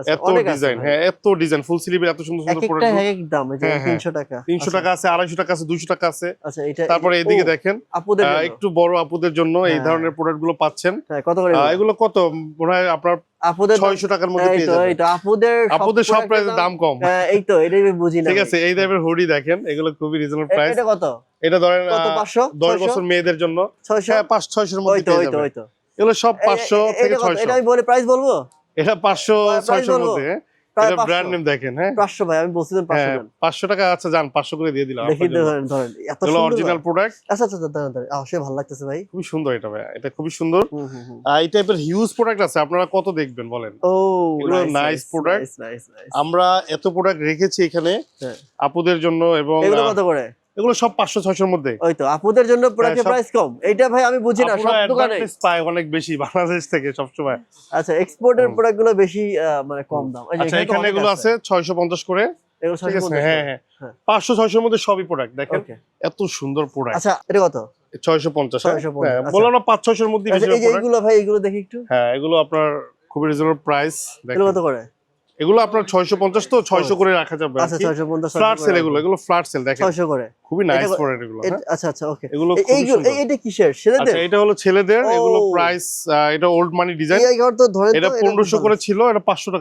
আচ্ছা, এত ডিজাইন হ্যাঁ এত ডিজাইন ফুল স্লিভের এত সুন্দর সুন্দর প্রোডাক্ট এক এক দাম এই যে হ্যাঁ, হ্যাঁ। 300 টাকা। তিনশো আচ্ছা, টাকা আছে আড়াইশো টাকা আছে টাকা আছে। আচ্ছা এটা তারপরে এদিকে দেখেন আপুদের একটু বড় আপুদের জন্য এই হ্যাঁ। ধরনের প্রোডাক্টগুলো পাচ্ছেন কত করে এগুলো? কত? মনে হয় আপনার আপুদের দাম- ছয়শো টাকার মধ্যে পেয়ে যাবেন। এই আপুদের আপুদের সব প্রাইসের দাম কম। এই তো এটাই বুঝি না ঠিক আছে এই টাইপের হুডি দেখেন এগুলো খুবই রিজনেবল প্রাইস এটা কত? এটা ধরেন কত আহ, 500 দশ বছর মেয়েদের জন্য। 600 হ্যাঁ পাঁচ ছয়শোর মধ্যে পেয়ে যাবেন। এগুলো সব এ- পাঁচশো এ- থেকে এটা আমি বলে প্রাইস বলব? এটা পাঁচশো প্রাইস ছয়শোর মধ্যে? এটা ব্র্যান্ড নেম দেখেন হ্যাঁ? 500 ভাই আমি বলছিলাম 500 হ্যাঁ টাকা আছে যান পাঁচশো করে দিয়ে দিলাম দেখি ধরেন ধরেন এত সুন্দর। অরিজিনাল প্রোডাক্ট আচ্ছা আচ্ছা আচ্ছা, ভালো লাগতেছে ভাই। খুবই সুন্দর এটা ভাই এটা খুবই সুন্দর। এই টাইপের হিউজ প্রোডাক্ট আছে আপনারা কত দেখবেন বলেন? ও নাইস আমরা এত প্রোডাক্ট রেখেছি এখানে হ্যাঁ। আপুদের জন্য এবং এগুলো কত করে? এগুলো সব পাঁচশো ছয়শোর মধ্যে। ওই তো আপুদের জন্য প্রোডাক্টের প্রাইস কম। এইটা ভাই আমি বুঝি না সব দোকানে পায় অনেক বেশি বাংলাদেশ থেকে সবসময়। আচ্ছা এক্সপোর্টের হুম। প্রোডাক্টগুলো বেশি মানে কম দাম। আচ্ছা এখানে এগুলো আছে। ছয়শো পঞ্চাশ করে। এগুলো আছে? 650 হ্যাঁ হ্যাঁ। হ্যাঁ। পাঁচশো ছয়শোর মধ্যে সবই প্রোডাক্ট দেখেন। এত সুন্দর প্রোডাক্ট আচ্ছা এটা কত? ছয়শো পঞ্চাশ 650, আচ্ছা। বললাম না পাঁচ ছয়শোর মধ্যে আচ্ছা এইগুলো ভাই এগুলো দেখি একটু। হ্যাঁ এগুলো আপনার খুবই রিজনেবল প্রাইস এগুলো কত করে? এগুলো আপনার ছয়শো পঞ্চাশ তো ছয়শো করে রাখা যাবে আচ্ছা 650 ফ্ল্যাট সেল এগুলো এগুলো ফ্ল্যাট সেল দেখেন। 600 করে। খুবই নাইস প্রোডাক্ট এগুলো হ্যাঁ? আচ্ছা আচ্ছা ওকে। এগুলো এটা কিসের? ছেলেদের? আচ্ছা এটা হলো ছেলেদের এগুলো। প্রাইস এটা ওল্ড মানি ডিজাইন তো ধরেন এটা তো, পনেরোশো খুব করে ছিল এটা পাঁচশো টাকা